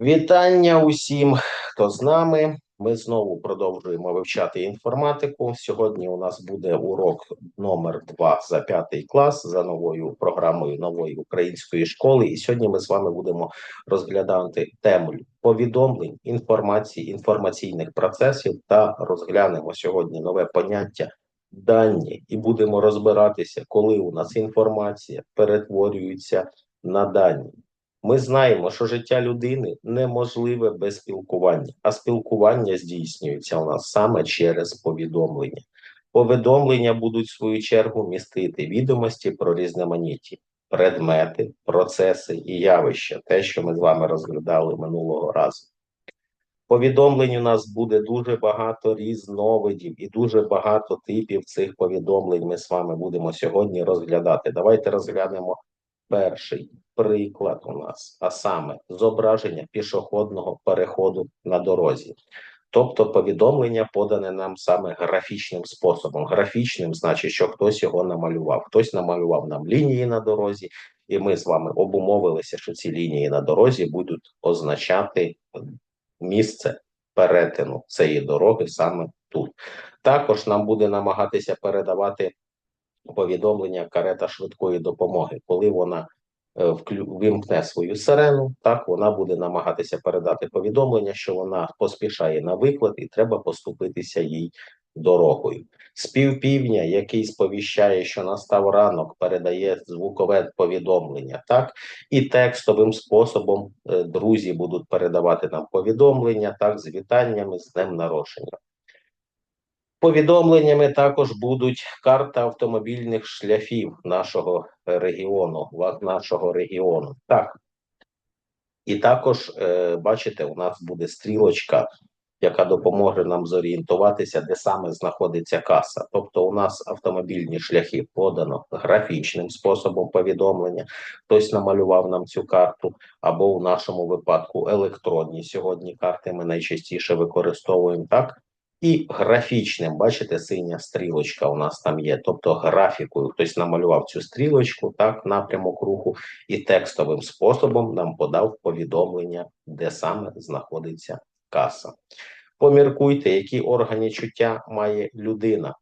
Вітання усім, хто з нами. Ми знову продовжуємо вивчати інформатику. Сьогодні у нас буде урок номер 2 за п'ятий клас за новою програмою нової української школи. І сьогодні ми з вами будемо розглядати тему повідомлень, інформації, інформаційних процесів та розглянемо сьогодні нове поняття дані і будемо розбиратися, коли у нас інформація перетворюється на дані. Ми знаємо, що життя людини неможливе без спілкування, а спілкування здійснюється у нас саме через повідомлення. Повідомлення будуть в свою чергу містити відомості про різноманітні предмети, процеси і явища, те, що ми з вами розглядали минулого разу. Повідомлень у нас буде дуже багато різновидів і дуже багато типів цих повідомлень. Ми з вами будемо сьогодні розглядати. Давайте розглянемо перший приклад у нас, а саме зображення пішохідного переходу на дорозі. Тобто повідомлення подане нам саме графічним способом. Графічним значить, що хтось його намалював. Хтось намалював нам лінії на дорозі, і ми з вами обумовилися, що ці лінії на дорозі будуть означати місце перетину цієї дороги саме тут. Також нам буде намагатися передавати повідомлення карета швидкої допомоги, коли вона вимкне свою сирену, так вона буде намагатися передати повідомлення, що вона поспішає на виклад і треба поступитися їй дорогою. Співпівня, який сповіщає, що настав ранок, передає звукове повідомлення, так і текстовим способом е, друзі будуть передавати нам повідомлення, так з вітаннями з днем народження. Повідомленнями також будуть карта автомобільних шляхів нашого регіону, нашого регіону. Так. І також, е, бачите, у нас буде стрілочка, яка допоможе нам зорієнтуватися, де саме знаходиться каса. Тобто, у нас автомобільні шляхи подано графічним способом повідомлення. Хтось намалював нам цю карту, або в нашому випадку електронні сьогодні карти ми найчастіше використовуємо так. І графічним, бачите, синя стрілочка у нас там є. Тобто графікою хтось намалював цю стрілочку, так, напрямок руху, і текстовим способом нам подав повідомлення, де саме знаходиться каса. Поміркуйте, які органи чуття має людина.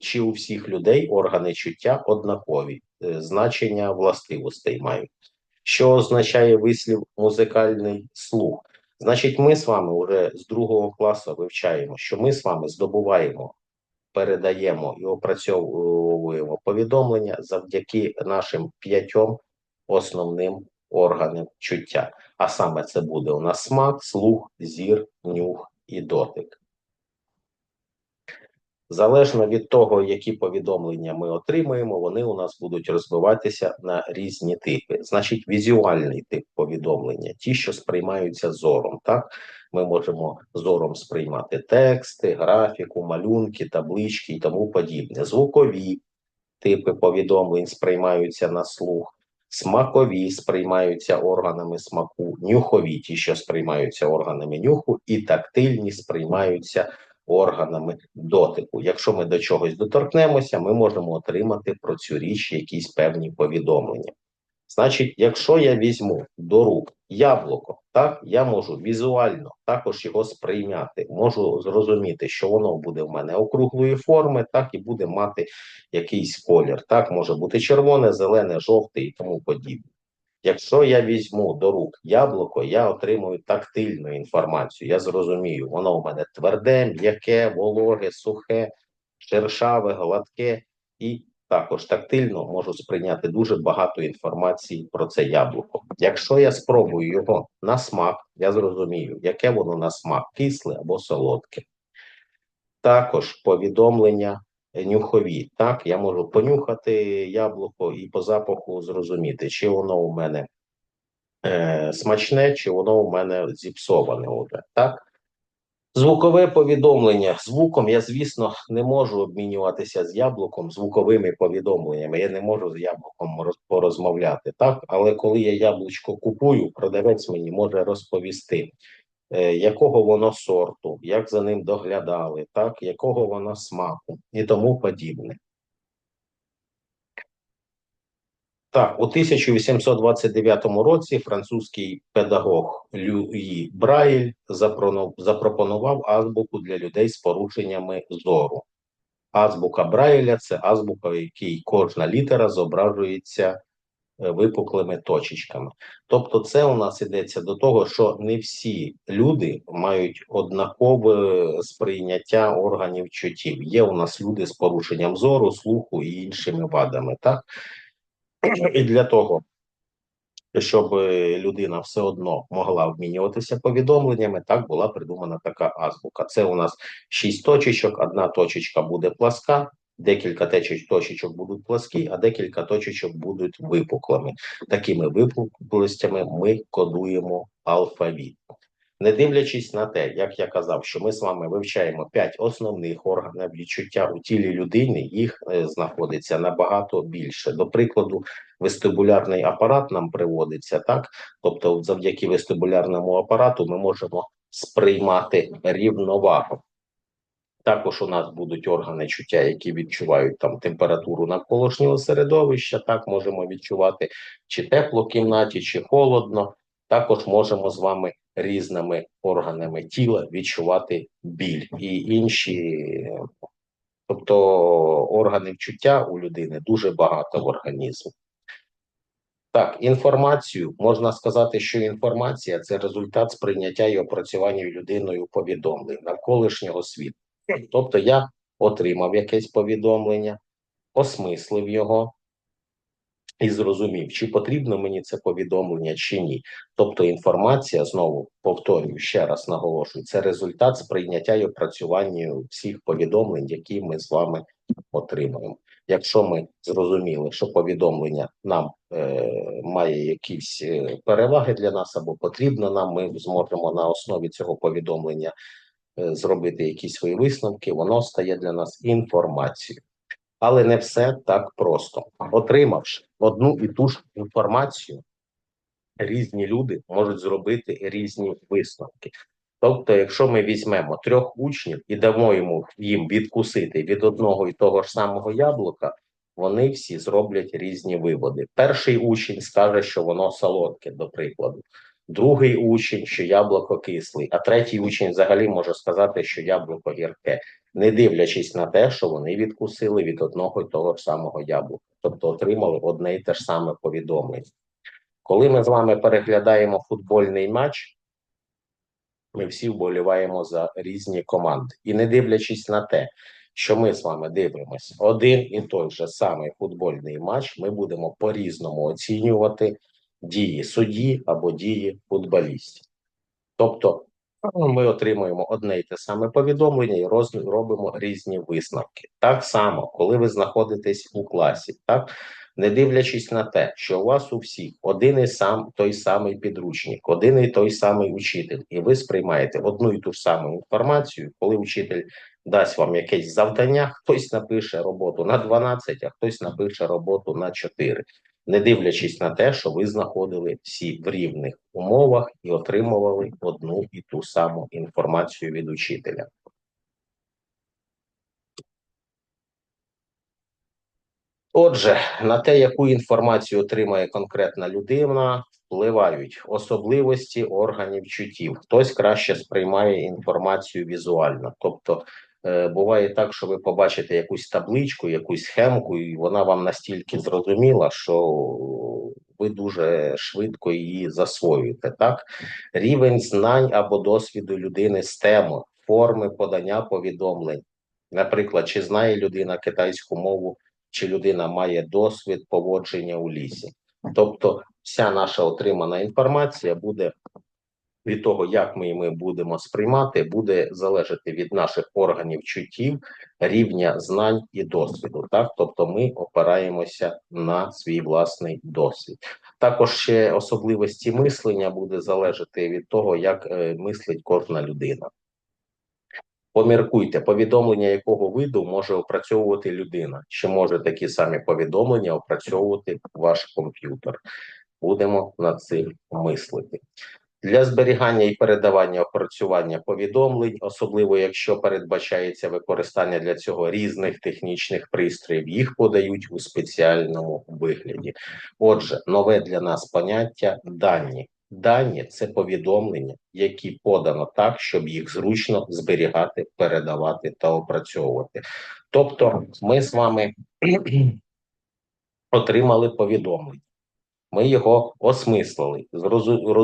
Чи у всіх людей органи чуття однакові, е, значення властивостей мають. Що означає вислів музикальний слух? Значить, ми з вами вже з другого класу вивчаємо, що ми з вами здобуваємо, передаємо і опрацьовуємо повідомлення завдяки нашим п'ятьом основним органам чуття. А саме це буде у нас смак, слух, зір, нюх і дотик. Залежно від того, які повідомлення ми отримуємо, вони у нас будуть розбиватися на різні типи. Значить, візуальний тип повідомлення, ті, що сприймаються зором. Так, ми можемо зором сприймати тексти, графіку, малюнки, таблички і тому подібне. Звукові типи повідомлень сприймаються на слух. Смакові сприймаються органами смаку, нюхові ті, що сприймаються органами нюху, і тактильні сприймаються органами дотику. Якщо ми до чогось доторкнемося, ми можемо отримати про цю річ якісь певні повідомлення. Значить, якщо я візьму до рук яблуко, так я можу візуально також його сприйняти, можу зрозуміти, що воно буде в мене округлої форми, так і буде мати якийсь колір. Так, може бути червоне, зелене, жовте і тому подібне. Якщо я візьму до рук яблуко, я отримую тактильну інформацію. Я зрозумію, воно у мене тверде, м'яке, вологе, сухе, шершаве, гладке, і також тактильно можу сприйняти дуже багато інформації про це яблуко. Якщо я спробую його на смак, я зрозумію, яке воно на смак, кисле або солодке. Також повідомлення нюхові. Так, я можу понюхати яблуко і по запаху зрозуміти, чи воно у мене е, смачне, чи воно у мене зіпсоване. Уже, так? Звукове повідомлення. Звуком я, звісно, не можу обмінюватися з яблуком звуковими повідомленнями. Я не можу з яблуком порозмовляти. Так, але коли я яблучко купую, продавець мені може розповісти. Е, якого воно сорту, як за ним доглядали, так, якого воно смаку і тому подібне. Так, у 1829 році французький педагог Люї Брайль запропонував азбуку для людей з порушеннями зору. Азбука Брайля це азбука, в якій кожна літера зображується випуклими точечками. Тобто, це у нас йдеться до того, що не всі люди мають однакове сприйняття органів чуттів. Є у нас люди з порушенням зору, слуху і іншими вадами. Так і для того, щоб людина все одно могла обмінюватися повідомленнями, так була придумана така азбука. Це у нас шість точечок, одна точечка буде пласка, декілька точечок будуть пласкі, а декілька точечок будуть випуклими. Такими випуклостями ми кодуємо алфавіт. Не дивлячись на те, як я казав, що ми з вами вивчаємо п'ять основних органів відчуття у тілі людини, їх е, знаходиться набагато більше. До прикладу, вестибулярний апарат нам приводиться так. Тобто, завдяки вестибулярному апарату ми можемо сприймати рівновагу. Також у нас будуть органи чуття, які відчувають там температуру навколишнього середовища. Так можемо відчувати чи тепло в кімнаті, чи холодно. Також можемо з вами різними органами тіла відчувати біль і інші. Тобто органи чуття у людини дуже багато в організмі. Так, інформацію можна сказати, що інформація це результат сприйняття і опрацювання людиною повідомлень навколишнього світу. Тобто я отримав якесь повідомлення, осмислив його і зрозумів, чи потрібно мені це повідомлення, чи ні. Тобто інформація, знову повторюю, ще раз наголошую, це результат сприйняття і опрацювання всіх повідомлень, які ми з вами отримуємо. Якщо ми зрозуміли, що повідомлення нам е, має якісь е, переваги для нас або потрібно нам, ми зможемо на основі цього повідомлення зробити якісь свої висновки, воно стає для нас інформацією. Але не все так просто. Отримавши одну і ту ж інформацію, різні люди можуть зробити різні висновки. Тобто, якщо ми візьмемо трьох учнів і дамо йому їм відкусити від одного і того ж самого яблука, вони всі зроблять різні виводи. Перший учень скаже, що воно солодке, до прикладу. Другий учень, що яблуко кислий, а третій учень взагалі може сказати, що яблуко гірке, не дивлячись на те, що вони відкусили від одного і того ж самого яблука, тобто отримали одне і те ж саме повідомлення. Коли ми з вами переглядаємо футбольний матч, ми всі вболіваємо за різні команди. І не дивлячись на те, що ми з вами дивимося один і той же самий футбольний матч, ми будемо по-різному оцінювати дії судді або дії футболістів. Тобто ми отримуємо одне і те саме повідомлення і роз, робимо різні висновки. Так само, коли ви знаходитесь у класі, так не дивлячись на те, що у вас у всіх один і сам той самий підручник, один і той самий учитель, і ви сприймаєте одну і ту ж саму інформацію, коли учитель дасть вам якесь завдання, хтось напише роботу на 12, а хтось напише роботу на 4 не дивлячись на те, що ви знаходили всі в рівних умовах і отримували одну і ту саму інформацію від учителя. Отже, на те, яку інформацію отримає конкретна людина, впливають особливості органів чуттів. Хтось краще сприймає інформацію візуально, тобто буває так, що ви побачите якусь табличку, якусь схемку, і вона вам настільки зрозуміла, що ви дуже швидко її засвоюєте. Так, рівень знань або досвіду людини з теми, форми подання повідомлень. Наприклад, чи знає людина китайську мову, чи людина має досвід поводження у лісі. Тобто, вся наша отримана інформація буде від того, як ми її будемо сприймати, буде залежати від наших органів чуттів, рівня знань і досвіду. Так, тобто ми опираємося на свій власний досвід. Також ще особливості мислення буде залежати від того, як е, мислить кожна людина. Поміркуйте, повідомлення якого виду може опрацьовувати людина, чи може такі самі повідомлення опрацьовувати ваш комп'ютер. Будемо над цим мислити. Для зберігання і передавання опрацювання повідомлень, особливо якщо передбачається використання для цього різних технічних пристроїв, їх подають у спеціальному вигляді. Отже, нове для нас поняття дані. Дані це повідомлення, які подано так, щоб їх зручно зберігати, передавати та опрацьовувати. Тобто, ми з вами отримали повідомлення. Ми його осмислили,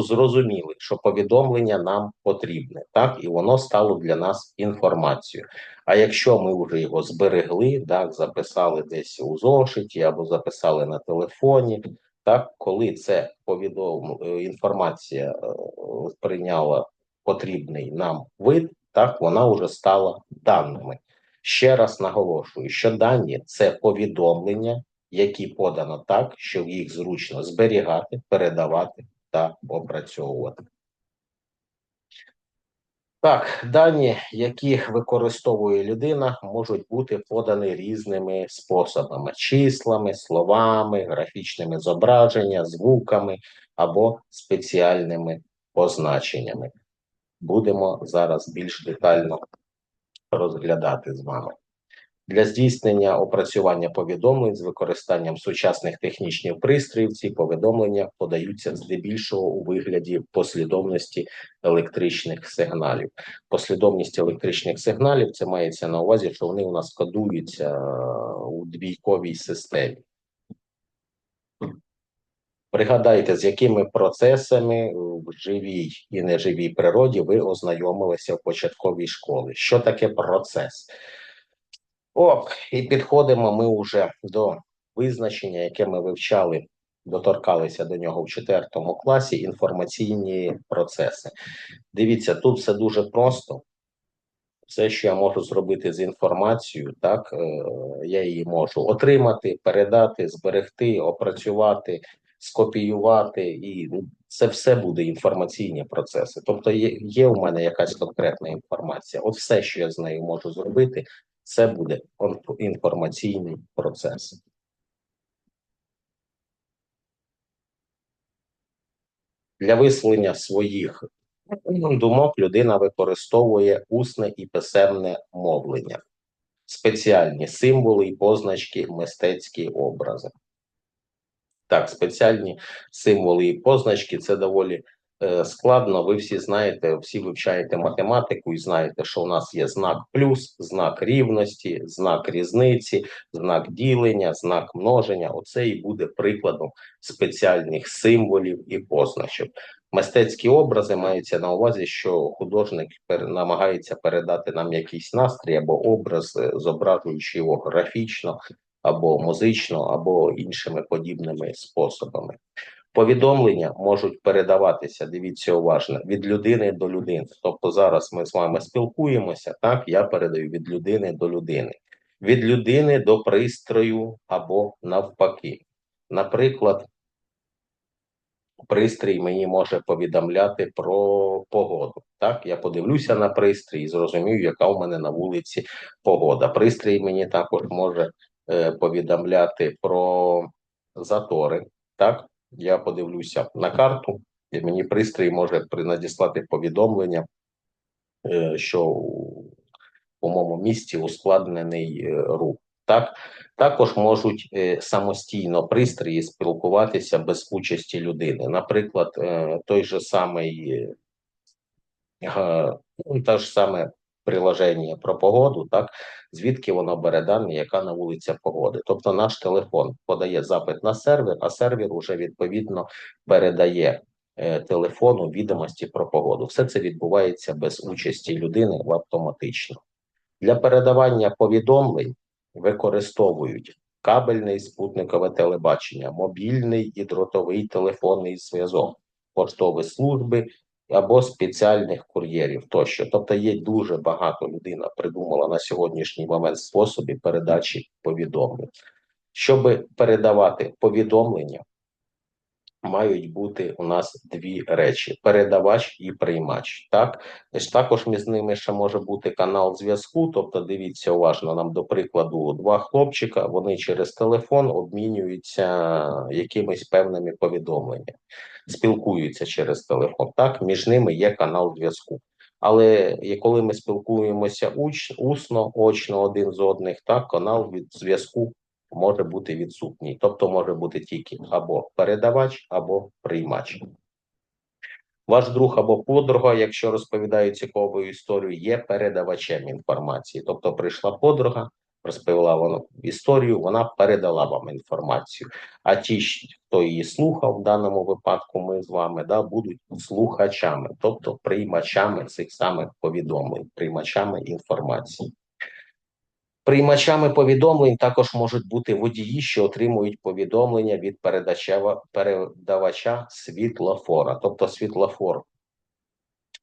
зрозуміли, що повідомлення нам потрібне, так і воно стало для нас інформацією. А якщо ми вже його зберегли, так записали десь у зошиті або записали на телефоні, так коли це повідом е, інформація е, прийняла потрібний нам вид, так вона вже стала даними. Ще раз наголошую, що дані це повідомлення які подано так, щоб їх зручно зберігати, передавати та опрацьовувати. Так, дані, які використовує людина, можуть бути подані різними способами: числами, словами, графічними зображеннями, звуками або спеціальними позначеннями. Будемо зараз більш детально розглядати з вами. Для здійснення опрацювання повідомлень з використанням сучасних технічних пристроїв ці повідомлення подаються здебільшого у вигляді послідовності електричних сигналів. Послідовність електричних сигналів це мається на увазі, що вони у нас кодуються е, у двійковій системі. Пригадайте, з якими процесами в живій і неживій природі ви ознайомилися в початковій школі. Що таке процес? О, і підходимо ми вже до визначення, яке ми вивчали, доторкалися до нього в четвертому класі. Інформаційні процеси. Дивіться, тут все дуже просто. Все, що я можу зробити з інформацією, так е, я її можу отримати, передати, зберегти, опрацювати, скопіювати, і ну, це все буде інформаційні процеси. Тобто, є, є у мене якась конкретна інформація. От все, що я з нею можу зробити, це буде інформаційний процес. Для висловлення своїх думок людина використовує усне і писемне мовлення, спеціальні символи і позначки, мистецькі образи. Так, спеціальні символи і позначки це доволі складно. Ви всі знаєте, всі вивчаєте математику і знаєте, що у нас є знак плюс, знак рівності, знак різниці, знак ділення, знак множення. Оце і буде прикладом спеціальних символів і позначок. Мистецькі образи маються на увазі, що художник намагається передати нам якийсь настрій або образ, е, зображуючи його графічно або музично, або іншими подібними способами. Повідомлення можуть передаватися, дивіться уважно, від людини до людини. Тобто зараз ми з вами спілкуємося, так я передаю від людини до людини, від людини до пристрою або навпаки. Наприклад, пристрій мені може повідомляти про погоду. Так, я подивлюся на пристрій і зрозумію, яка у мене на вулиці погода. Пристрій мені також може е, повідомляти про затори. так, я подивлюся на карту, і мені пристрій може надіслати повідомлення, е, що у моєму місті ускладнений е, рух. Так, також можуть е, самостійно пристрої спілкуватися без участі людини. Наприклад, той же самий та ж саме приложення про погоду, так звідки воно бере дані, яка на вулиця погоди. Тобто наш телефон подає запит на сервер, а сервер уже відповідно передає е, телефону відомості про погоду. Все це відбувається без участі людини в автоматично. Для передавання повідомлень використовують кабельне і спутникове телебачення, мобільний і дротовий телефонний зв'язок, поштові служби або спеціальних кур'єрів тощо. Тобто є дуже багато людина придумала на сьогоднішній момент способи передачі повідомлень. Щоб передавати повідомлення, мають бути у нас дві речі: передавач і приймач. Так, також між ними ще може бути канал зв'язку. Тобто, дивіться уважно, нам до прикладу, два хлопчика вони через телефон обмінюються якимись певними повідомленнями, спілкуються через телефон. Так, між ними є канал зв'язку. Але коли ми спілкуємося уч, усно, очно один з одних, так канал від зв'язку може бути відсутній, тобто може бути тільки або передавач, або приймач. Ваш друг або подруга, якщо розповідають цікаву історію, є передавачем інформації. Тобто, прийшла подруга, розповіла вона історію, вона передала вам інформацію. А ті, хто її слухав, в даному випадку, ми з вами да, будуть слухачами, тобто приймачами цих самих повідомлень, приймачами інформації. Приймачами повідомлень також можуть бути водії, що отримують повідомлення від передача, передавача світлофора. Тобто світлофор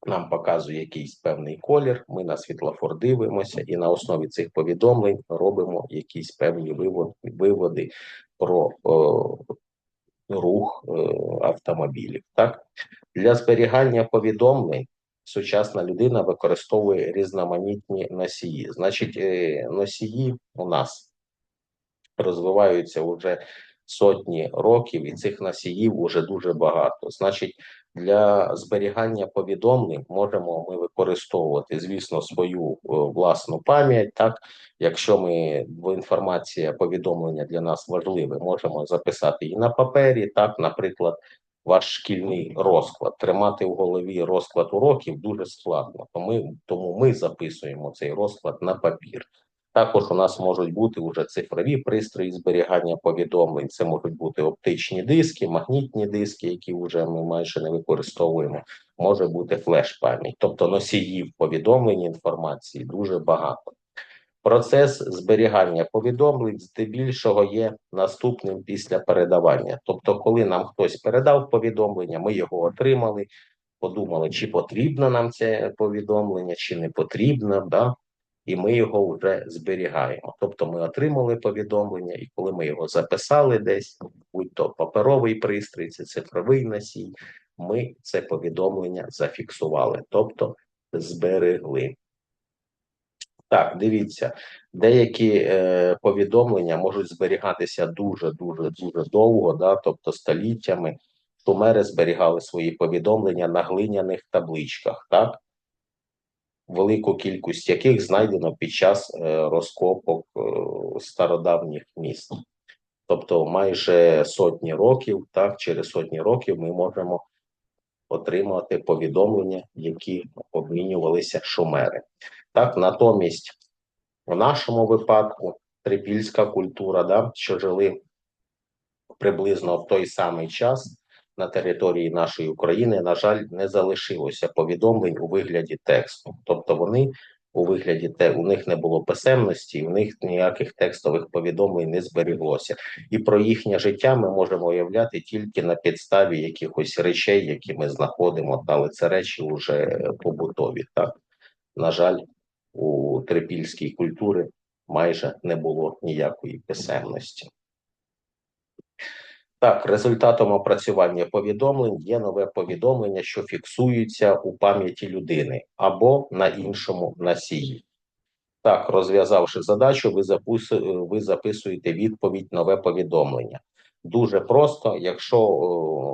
нам показує якийсь певний колір, ми на світлофор дивимося, і на основі цих повідомлень робимо якісь певні виводи, про о, рух о, автомобілів. Так? Для зберігання повідомлень сучасна людина використовує різноманітні носії. Значить, е, носії у нас розвиваються вже сотні років, і цих носіїв вже дуже багато. Значить, для зберігання повідомлень можемо ми використовувати, звісно, свою власну пам'ять. Так, якщо ми інформація повідомлення для нас важливе, можемо записати і на папері. Так, наприклад, ваш шкільний розклад. Тримати в голові розклад уроків дуже складно, тому, тому ми записуємо цей розклад на папір. Також у нас можуть бути вже цифрові пристрої зберігання повідомлень. Це можуть бути оптичні диски, магнітні диски, які вже ми майже не використовуємо. Може бути флеш-пам'ять, тобто носіїв повідомлень інформації дуже багато. Процес зберігання повідомлень здебільшого є наступним після передавання. Тобто, коли нам хтось передав повідомлення, ми його отримали, подумали, чи потрібно нам це повідомлення, чи не потрібно, да? і ми його вже зберігаємо. Тобто, ми отримали повідомлення, і коли ми його записали десь, будь-то паперовий пристрій, це цифровий носій, ми це повідомлення зафіксували, тобто зберегли. Так, дивіться, деякі е, повідомлення можуть зберігатися дуже дуже дуже довго, да, тобто століттями. Шумери зберігали свої повідомлення на глиняних табличках, так велику кількість яких знайдено під час е, розкопок е, стародавніх міст. Тобто, майже сотні років, так, через сотні років ми можемо отримати повідомлення, які обмінювалися шумери. Так, натомість, в нашому випадку, трипільська культура, да, що жили приблизно в той самий час на території нашої України, на жаль, не залишилося повідомлень у вигляді тексту. Тобто вони у вигляді те, у них не було писемності, у них ніяких текстових повідомлень не зберіглося. І про їхнє життя ми можемо уявляти тільки на підставі якихось речей, які ми знаходимо, але це речі вже побутові. Так, на жаль у трипільській культурі майже не було ніякої писемності. Так, результатом опрацювання повідомлень є нове повідомлення, що фіксується у пам'яті людини або на іншому носії. Так, розв'язавши задачу, ви записуєте, ви записуєте відповідь нове повідомлення. Дуже просто, якщо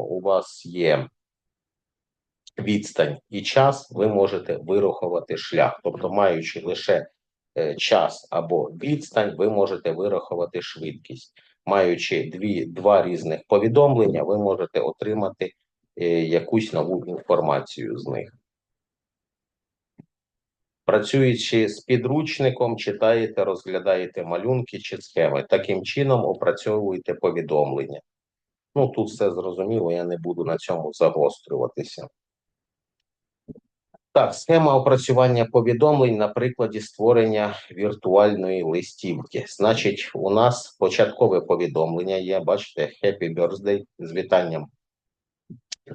у вас є відстань і час, ви можете вирахувати шлях. Тобто, маючи лише е, час або відстань, ви можете вирахувати швидкість. Маючи дві, два різних повідомлення, ви можете отримати е, якусь нову інформацію з них. Працюючи з підручником, читаєте, розглядаєте малюнки чи схеми. Таким чином опрацьовуєте повідомлення. Ну, тут все зрозуміло, я не буду на цьому загострюватися. Так, схема опрацювання повідомлень на прикладі створення віртуальної листівки. Значить, у нас початкове повідомлення є. Бачите, Happy Birthday з вітанням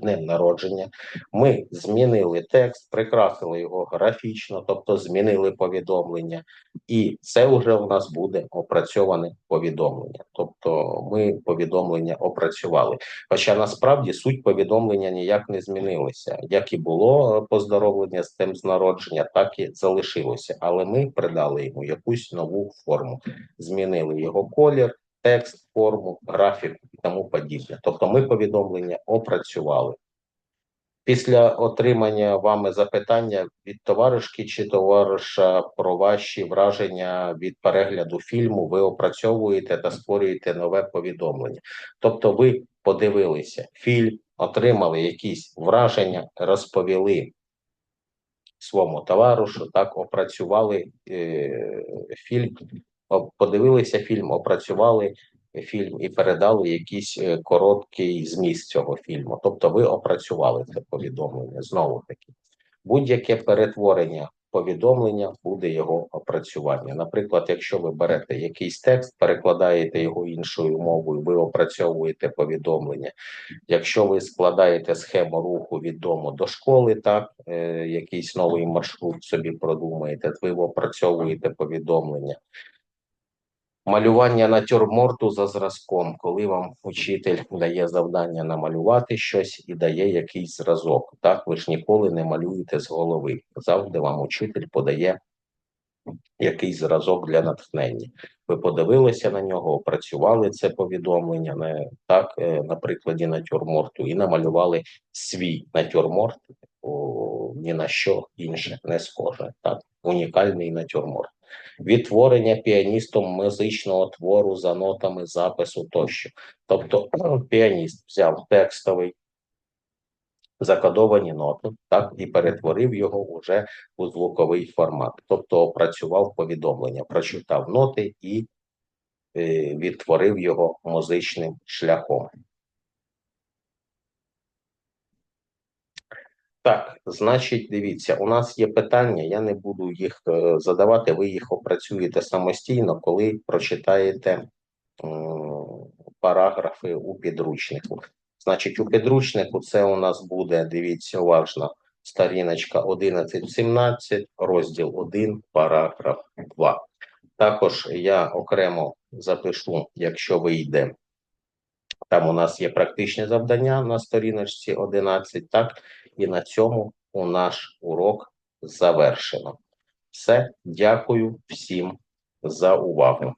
днем народження. Ми змінили текст, прикрасили його графічно, тобто змінили повідомлення, і це вже у нас буде опрацьоване повідомлення. Тобто ми повідомлення опрацювали. Хоча насправді суть повідомлення ніяк не змінилася. Як і було поздоровлення з тим з народження, так і залишилося. Але ми придали йому якусь нову форму, змінили його колір, текст, форму, графік і тому подібне. Тобто, ми повідомлення опрацювали. Після отримання вами запитання від товаришки чи товариша про ваші враження від перегляду фільму, ви опрацьовуєте та створюєте нове повідомлення. Тобто, ви подивилися фільм, отримали якісь враження, розповіли своєму товаришу, так опрацювали е, фільм, подивилися фільм, опрацювали фільм і передали якийсь е, короткий зміст цього фільму. Тобто, ви опрацювали це повідомлення знову таки. Будь-яке перетворення повідомлення буде його опрацювання. Наприклад, якщо ви берете якийсь текст, перекладаєте його іншою мовою, ви опрацьовуєте повідомлення. Якщо ви складаєте схему руху від дому до школи, так е, якийсь новий маршрут собі продумаєте, ви опрацьовуєте повідомлення. Малювання натюрморту за зразком, коли вам учитель дає завдання намалювати щось і дає якийсь зразок. Так, ви ж ніколи не малюєте з голови. Завжди вам учитель подає якийсь зразок для натхнення. Ви подивилися на нього, опрацювали це повідомлення не так, е, на прикладі натюрморту, і намалювали свій натюрморт, ні на що інше не схоже. Так, унікальний натюрморт відтворення піаністом музичного твору за нотами запису тощо. Тобто піаніст взяв текстовий закодовані ноти, так і перетворив його уже у звуковий формат. Тобто опрацював повідомлення, прочитав ноти і е, відтворив його музичним шляхом. Так, значить, дивіться, у нас є питання, я не буду їх е, задавати, ви їх опрацюєте самостійно, коли прочитаєте параграфи у підручнику. Значить, у підручнику це у нас буде, дивіться уважно, сторіночка 11-17, розділ 1, параграф 2. Також я окремо запишу, якщо вийде там у нас є практичне завдання на сторіночці 11, так, і на цьому у наш урок завершено. Все, дякую всім за увагу.